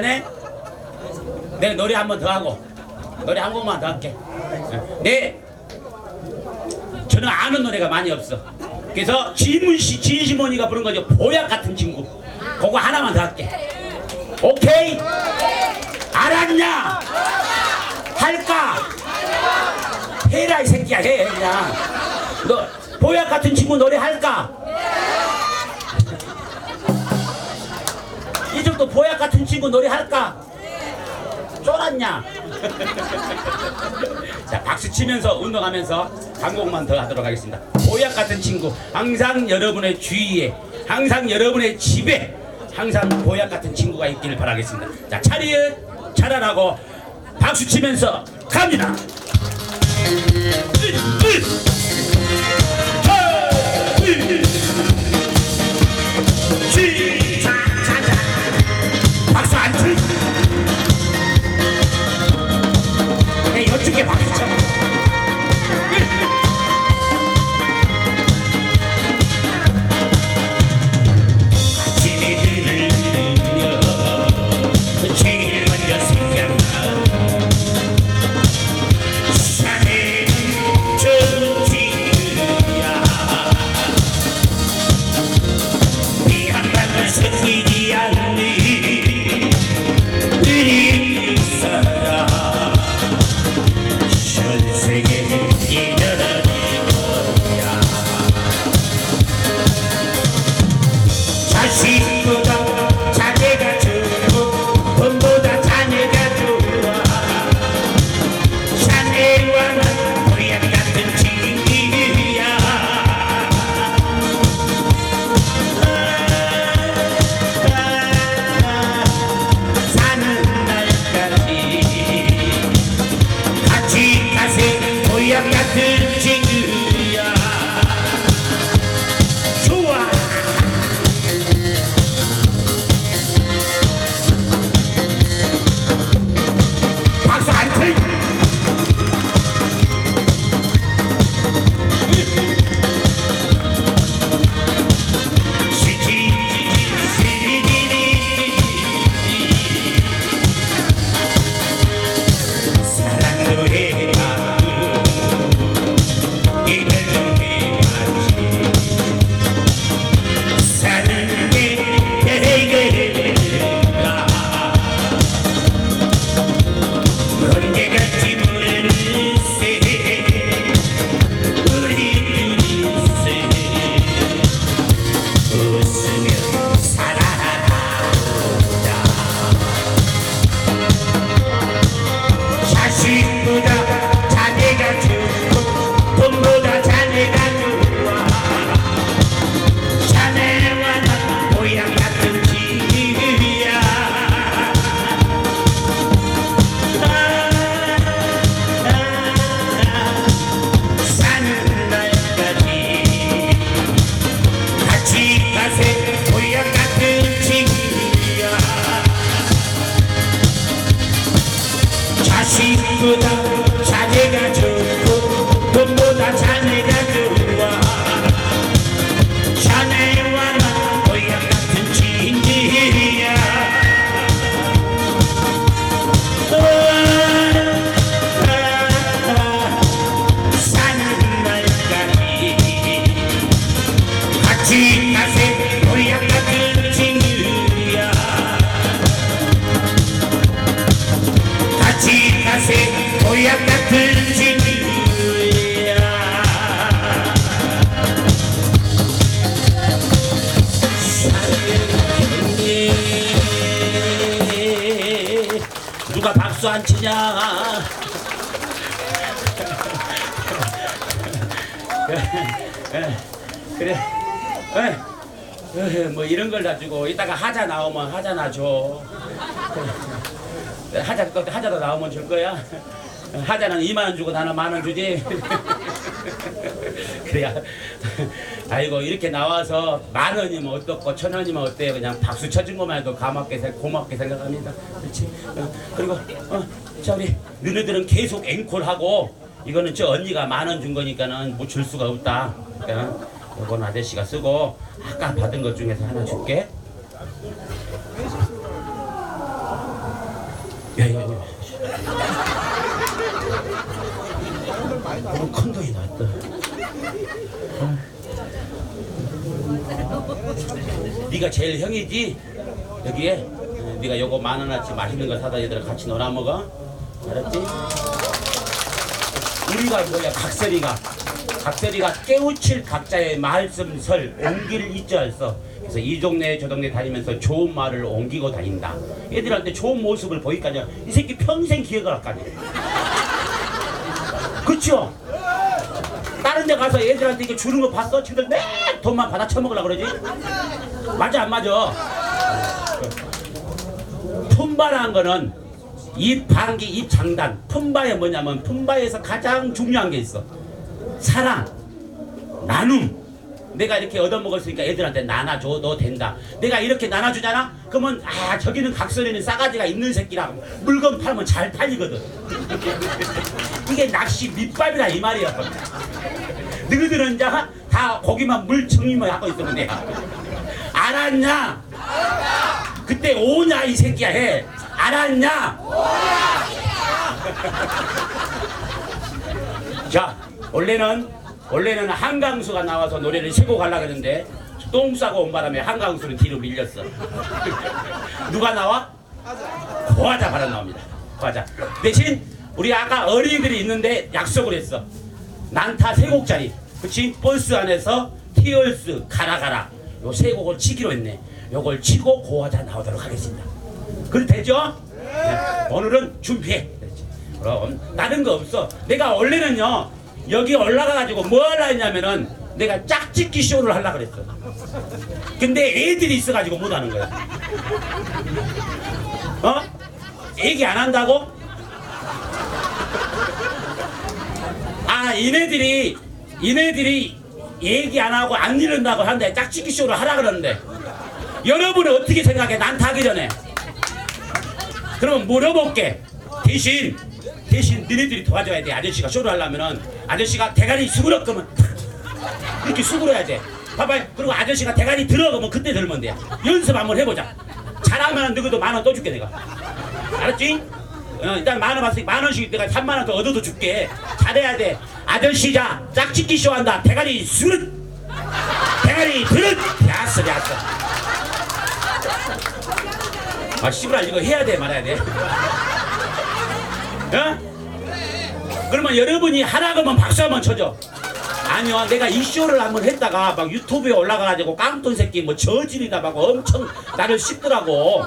네? 내가 노래 한 번 더 하고 노래 한 곡만 더 할게. 네. 저는 아는 노래가 많이 없어. 그래서 지문 씨, 진시모니가 부른 거죠. 보약 같은 친구. 그거 하나만 더 할게. 오케이? 알았냐? 할까? 해라 이 새끼야 해 그냥. 너 보약 같은 친구 노래 할까? 이 정도 보약 같은 친구 노래 할까? 쫄았냐? 자 박수 치면서 운동하면서 한 곡만 더 하도록 하겠습니다. 보약 같은 친구 항상 여러분의 주위에 항상 여러분의 집에 항상 보약 같은 친구가 있기를 바라겠습니다. 자 차렷 차라라고 박수 치면서 갑니다. 으, 으. 하, 으. 시 자식 박수 안 치냐. 그래. 그래 에, 뭐 이런 걸 가지고 이따가 하자 나오면 하자 나 줘. 하자 또 하자도 나오면 줄 거야. 하자는 2만 원 주고 나는 만 원 주지 그래야. 아이고 이렇게 나와서 만 원이면 어떻고 천 원이면 어때요? 그냥 박수 쳐준 것만 해도 고맙게, 생- 고맙게 생각합니다. 그렇지? 어, 그리고 어, 자 우리 너네들은 계속 앵콜하고 이거는 저 언니가 만 원 준 거니까는 뭐줄 수가 없다. 그러니까 이건 아저씨가 쓰고 아까 받은 것 중에서 하나 줄게. 야, 야, 야. 너무 큰 돈이 나왔다. 네가 제일 형이지? 여기에 어, 네가 요거 만 원어치 맛있는 거 사다 얘들아 같이 놀아 먹어. 알았지? 우리가 뭐야 각설이가 각설이가 깨우칠 각자의 말씀설 옹기를 잊지 않았어. 그래서 이 동네 저 동네 다니면서 좋은 말을 옮기고 다닌다. 애들한테 좋은 모습을 보이까지 이 새끼 평생 기억을 할 거아니야. 그쵸? 다른 데 가서 애들한테 이게 주는 거 봤어? 지들 매 돈만 받아 처먹으려 그러지? 맞아 안 맞아? 품바라는 거는 입 방귀 입 장단. 품바에 뭐냐면 품바에서 가장 중요한 게 있어. 사랑 나눔. 내가 이렇게 얻어먹었으니까 애들한테 나눠줘도 된다. 내가 이렇게 나눠주잖아? 그러면 아 저기는 각설이는 싸가지가 있는 새끼라. 물건 팔면 잘 팔리거든. 이게 낚시 밑밥이라 이 말이야. 너희들은 다 고기만 물 정리만 하고 있으면 돼 알았냐? 그때 오냐 이 새끼야 해. 알았냐? 자 원래는 원래는 한강수가 나와서 노래를 세고 가려고 했는데 똥 싸고 온 바람에 한강수는 뒤로 밀렸어. 누가 나와? 고하자 바로 나옵니다. 고하자. 대신 우리 아까 어린이들이 있는데 약속을 했어. 난타 세 곡짜리. 그치? 버스 안에서 티얼스 가라 가라 요 세 곡을 치기로 했네 요걸 치고 고하자 나오도록 하겠습니다 그래 되죠? 네. 오늘은 준비해 그렇지. 그럼 다른 거 없어 내가 원래는요 여기 올라가가지고 뭐 하려 했냐면은 내가 짝짓기 쇼를 하려 그랬어 근데 애들이 있어가지고 못 하는 거야 어? 얘기 안 한다고? 아 이네들이 이네들이 얘기 안 하고 안 이른다고 하는데 짝짓기 쇼를 하라 그러는데 여러분은 어떻게 생각해? 난 타기 전에. 그러면 물어볼게. 대신 대신 너네들이 도와줘야 돼. 아저씨가 쇼를 하려면은 아저씨가 대가리 수그럽거면 이렇게 수그러야 돼. 봐봐 그리고 아저씨가 대가리 들어가면 그때 들면 돼. 연습 한번 해보자. 잘하면 너희도 만원또 줄게 내가. 알았지? 어, 일단 만 원 받으니까 만 원씩 내가 3만 원 더 얻어도 줄게. 잘해야 돼. 아저씨 자 짝짓기 쇼 한다. 대가리 수릇. 대가리 들릇. 야스 야스 아 씨부라 이거 해야 돼 말아야 돼. 어? 그러면 여러분이 하라 그러면 박수 한번 쳐줘. 아니요 내가 이 쇼를 한번 했다가 막 유튜브에 올라가가지고 깡통 새끼 뭐 저질이다 막 엄청 나를 씹더라고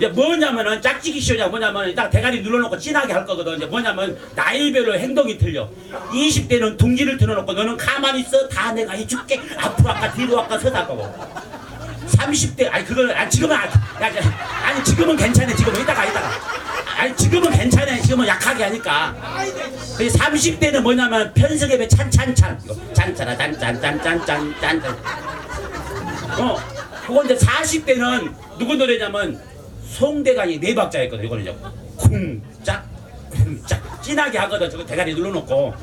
이제 뭐냐면은 짝짓기 쇼냐 뭐냐면 일단 대가리 눌러놓고 진하게 할 거거든. 이제 뭐냐면 나이별로 행동이 틀려. 20대는 둥지를 들어놓고 너는 가만히 있어. 다 내가 해줄게. 앞으로 아까 뒤로 아까 서다 거고. 30대 아니 그걸 아 지금은 아, 아니 지금은 괜찮아. 지금은 이따가 이따가. 아니 지금은 괜찮아. 지금은 약하게 하니까. 그 30대는 뭐냐면 편성앱에 찬찬찬. 찬찬아 짠짠짠짠짠짠 어 그건 이제 40대는 누구 노래냐면 송대관이 네 박자였거든 이거는 이제. 쿵짝 쿵짝. 진하게 하거든. 저거 대가리 눌러놓고.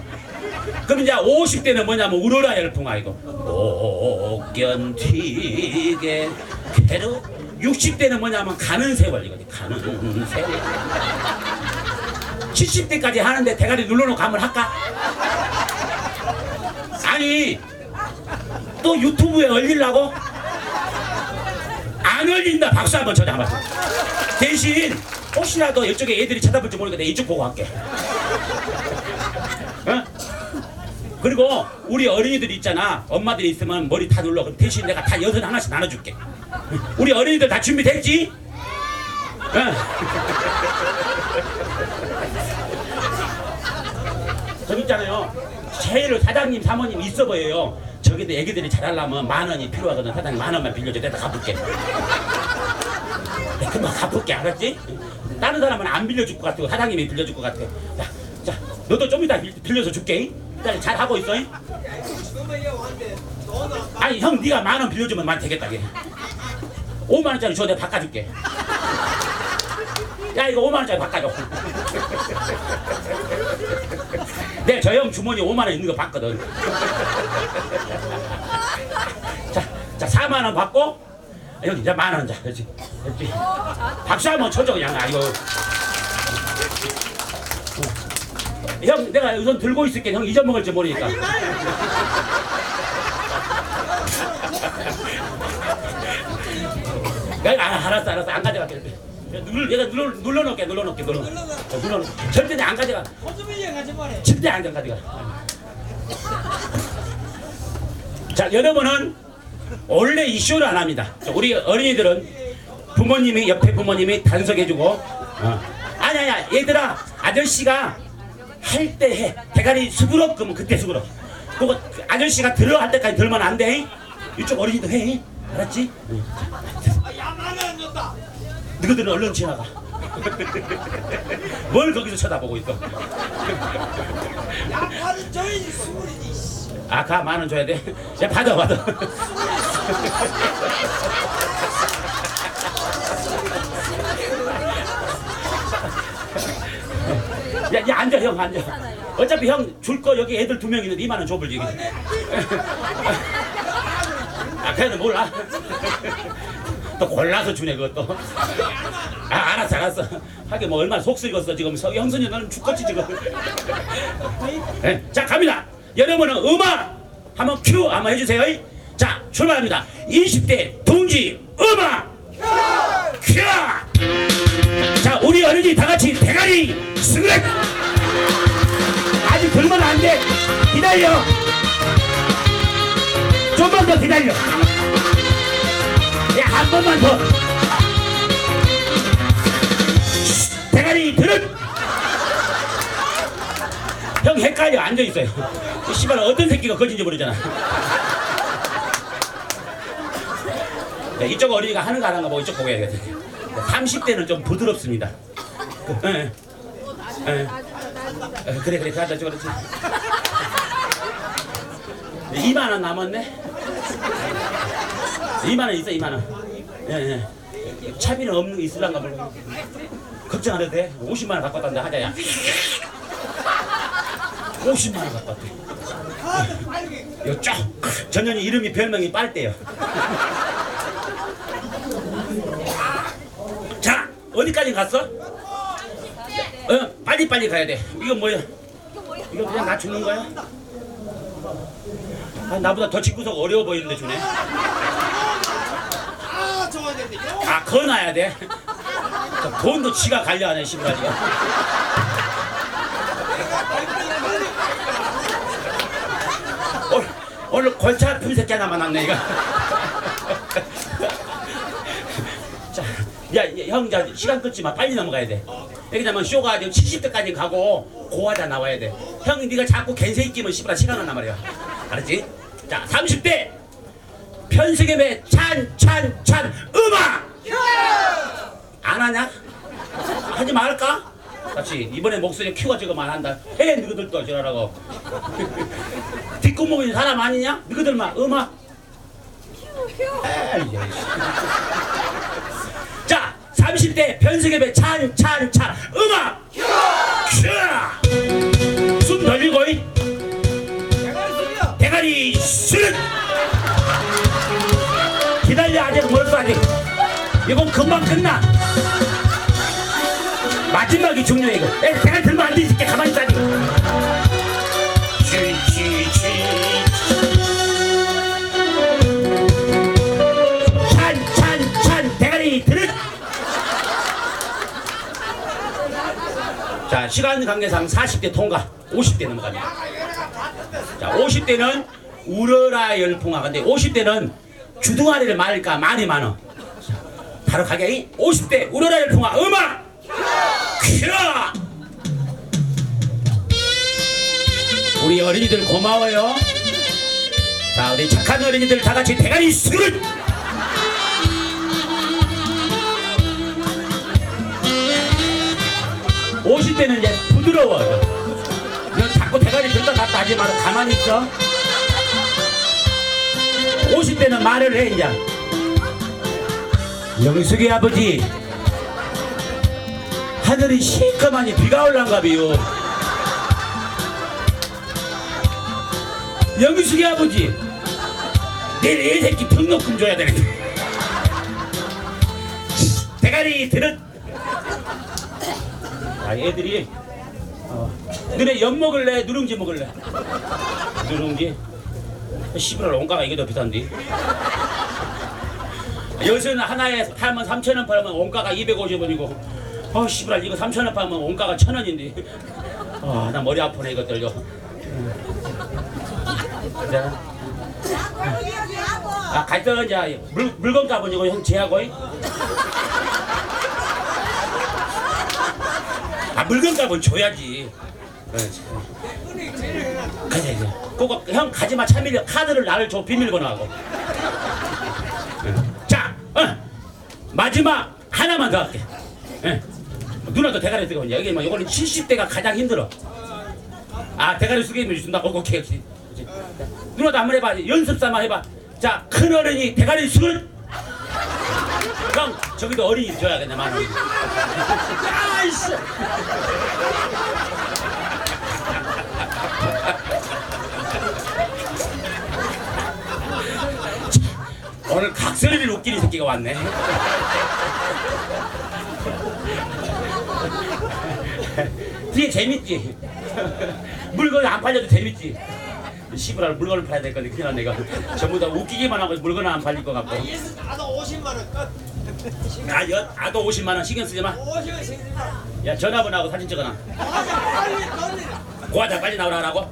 그럼 이제 50대는 뭐냐면 우러라 열풍아 이거. 목견튀게 캐르 60대는 뭐냐면 가는 세월 이거지. 가는 세월. 70대까지 하는데 대가리 눌러놓고 한번 할까? 아니 또 유튜브에 올리려고? 안 올린다. 박수 한번 쳐줘 한번 대신 혹시라도 이쪽에 애들이 쳐다볼지 모르니까 내가 이쪽 보고 할게. 어? 그리고 우리 어린이들 있잖아. 엄마들이 있으면 머리 다 눌러. 그럼 대신 내가 다 여섯 하나씩 나눠줄게. 우리 어린이들 다 준비됐지? 어? 저기 있잖아요. 제일 사장님 사모님 있어 보여요 저기도 애기들이 잘하려면 만 원이 필요하거든. 사장님 만 원만 빌려줘. 내가 갚을게. 내가 금방 갚을게. 알았지? 다른 사람은 안 빌려줄 것 같고 사장님이 빌려줄 것 같아. 자, 자 너도 좀 이따 빌- 빌려서 줄게. 일단 잘 하고 있어. 아니 형 네가 만 원 빌려주면 만 되겠다 걔. 5만 원짜리 줘. 내가 바꿔줄게. 야 이거 5만 원짜리 바꿔줘. 내 저 형 주머니에 5만 원 있는 거 봤거든. 자, 자 4만 원 받고 여기 이제 만 원 자, 그렇지, 그렇지. 박수 한번 쳐줘 그냥. 아이고 어. 형 내가 우선 들고 있을게. 형 잊어먹을지 모르니까. 야, 아, 알았어 알았어. 안 가져갈게 눌, 얘가 눌러, 눌러놓게 눌러놓게 눌러놓게 어, 눌러놓게 절대 안 가져가. 호주민이 가지 말해. 절대 안 가져가. 자 여러분은 원래 이 쇼를 안 합니다. 자, 우리 어린이들은 부모님이 옆에 부모님이 단속해주고 어. 아니 아니야 얘들아 아저씨가 할 때 해. 대가리 수그럽 그러면 그때 수그럽. 그거 그 아저씨가 들어 할 때까지 들면 안 돼. 이쪽 어린이도 해. 알았지? 응. 아. 너희들은 얼른 지나가 뭘 거기서 쳐다보고 있어 야파는 저희지 수물이지. 씨. 아가 만원 줘야 돼? 야 받아 받아 야, 야 앉아 형 앉아 어차피 형 줄 거 여기 애들 두 명 있는데 이만원 줘볼지 아 그래도 몰라 또 골라서 주네 그것도 아 알았어 알았어 하긴 뭐 얼마나 속 쓰리겠어 지금 서- 형수님 너는 죽겠지 지금 네, 자 갑니다. 여러분은 음악 한번 큐 한번 해주세요. 자 출발합니다. 20대 동지 음악 큐. 자 우리 어린이 다 같이 대가리 스그렉 아직 들면 안 돼. 기다려. 좀만 더 기다려. 야한 번만 더. 대가리 들은. 형 헷갈려 앉아 있어요. 이 씨발 어떤 새끼가 거진지 모르잖아. 네, 이쪽 어린이가 하는 거안 하는 거 보고 이쪽 보고 해야겠다. 30대는 좀 부드럽습니다. 예. 예. 예, 그래 그래 가자 그렇지. 2만 원 남았네. 2만 원 있어 2만 원. 예 예. 차비는 없는 거 있을란가 모르고. 걱정 안 해도 돼. 50만 원 갖고 왔단다 하자야. 50만 원 갖고 왔대. 요쪽 전년이 이름이 별명이 빨대요. 자 어디까지 갔어? 어 빨리 빨리 가야 돼. 이거 뭐야? 이거 그냥 나 주는 거야? 아, 나보다 더 집구석 어려워 보이는데 주네. 아 거놔야 돼. 저 돈도 지가 관리하네 신발이가. 오늘, 오늘 골치 아픈 새끼 하나 만났네 이거. 자, 야, 형, 자, 시간 끌지 마. 빨리 넘어가야 돼. 왜냐면 쇼가 지금 70대까지 가고 고하자 나와야 돼. 형, 네가 자꾸 겐세이 끼면 씨발 시간 안 남아요. 알았지? 자, 30대 편승엽의 찬, 찬, 찬 음악. 안 하냐? 하지 말까? 같이 이번에 목소리 키워 지금 안 한다. 해 너희들도 지랄하고. 뒷구멍이 사람 아니냐? 너희들만 음악. 에이, 야. 자, 30대 변승엽의 찬, 찬, 찬 음악. 큐! 숨 아직. 이건 금방 끝나. 마지막이 중요해 이거. 에 대가리 들면 안 새끼 가만히 있다니. 쥐쥐쥐. 찬, 찬, 찬, 대가리 들은. 자, 시간 관계상 40대 통과, 50대 넘어갑니다. 자, 50대는 우러라 열풍아. 근데 50대는 주둥아리를 말까 말이 많어. 자, 바로 가게 50대 우러라 열풍아 음악 큐! 우리 어린이들 고마워요. 자, 우리 착한 어린이들 다 같이 대가리 수를. 오십 대는 이제 부드러워요. 너 자꾸 대가리 들다 놨다 하지 말고 가만히 있어. 50대는 말을 해 이제. 영숙이 아버지 하늘이 시커만이 비가 올란가 비요. 영숙이 아버지 내일 애 새끼 등록금 줘야 되는데. 대가리 들은 자, 애들이 어, 너네 연 먹을래? 누룽지 먹을래? 누룽지? 시부랄 원가가 이게 더 비싼데. 여기서는 하나에 팔면 3천 원 팔면 원가가 250원이고. 어 시부랄 이거 3천 원 팔면 원가가 천 원인데. 아나 머리 아프네 이것들요. 자, 아 갈등 이제 물, 물건 값은 이거 형 제하고. 아 물건 값은 줘야지 가자 이제 그거. 형 가지마 차밀려. 카드를 나를 줘 비밀번호 하고. 자 어. 마지막 하나만 더 할게. 예. 누나도 대가리 이제 여기 뭐 이거는 70대가 가장 힘들어. 아 대가리 숙이면 준다 고 오케이 오케이. 누나도 한번 해봐. 연습 삼아 해봐. 자 큰 어른이 대가리 숙을 형 저기도 어린이 줘야 겠네 많이. 아이씨 오늘 각설이를 웃기는 새끼가 왔네. 뒤에 재밌지? 물건 안 팔려도 재밌지? 시부랄 물건을 팔아야 될 건데 났네 이거 전부 다 웃기기만 하고 물건은 안 팔릴 것 같고 아 예수 나도 50만 원 끝. 아, 여, 아도 50만 원 신경 쓰지 마. 50원 생기다. 야 전화번호하고 사진 찍어놔. 고하자 빨리 나오라고.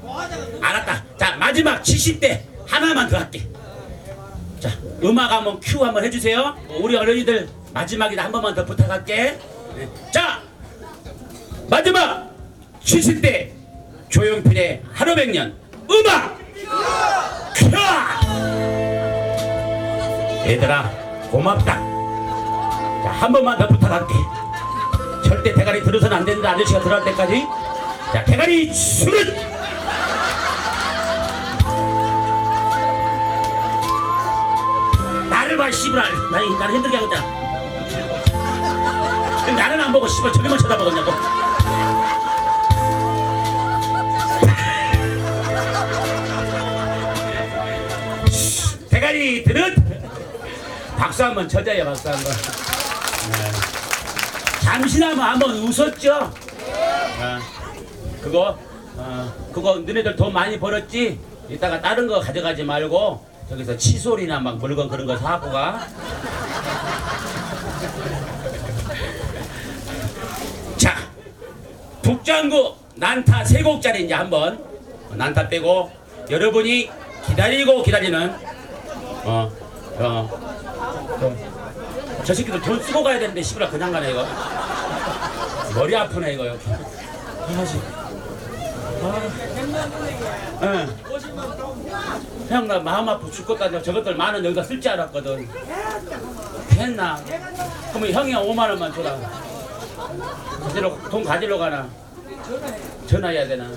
알았다. 자 마지막 70대 하나만 더 할게. 자 음악 한번 큐 한번 해주세요. 우리 어린이들 마지막이다 한 번만 더 부탁할게. 네. 자 마지막 70대 조용필의 하루 백년 음악 큐. 얘들아 고맙다. 자 한 번만 더 부탁할게. 절대 대가리 들어서는 안 된다 아저씨가 들어갈 때까지. 자 대가리 술은. 봐 씨발 나는 나는 힘들게 하고 있다. 나는 안 보고 씨발 저기만 쳐다보겠냐고. 대가리 들은 박수 한 번 쳐줘요 박수 한 번. 네. 잠시나마 한번 웃었죠? 어, 그거? 어, 그거 너네들 돈 많이 벌었지? 이따가 다른 거 가져가지 말고 저기서 칫솔이나 막 물건 그런 거 사갖고 가. 자, 북장구 난타 세 곡짜리 이제 한번 난타 빼고 여러분이 기다리고 기다리는 어, 어, 저, 저 새끼들 돈 쓰고 가야 되는데 씨부라 그냥 가네 이거. 머리 아프네 이거. 아씨. 아. 응. 형나 마음 아프 죽겠다 저것들 만 원 여기다 쓸 줄 알았거든. 했나? 그러면 형이 5만 원만 줘라. 가지러 돈 가지러 가나? 전화해야 되나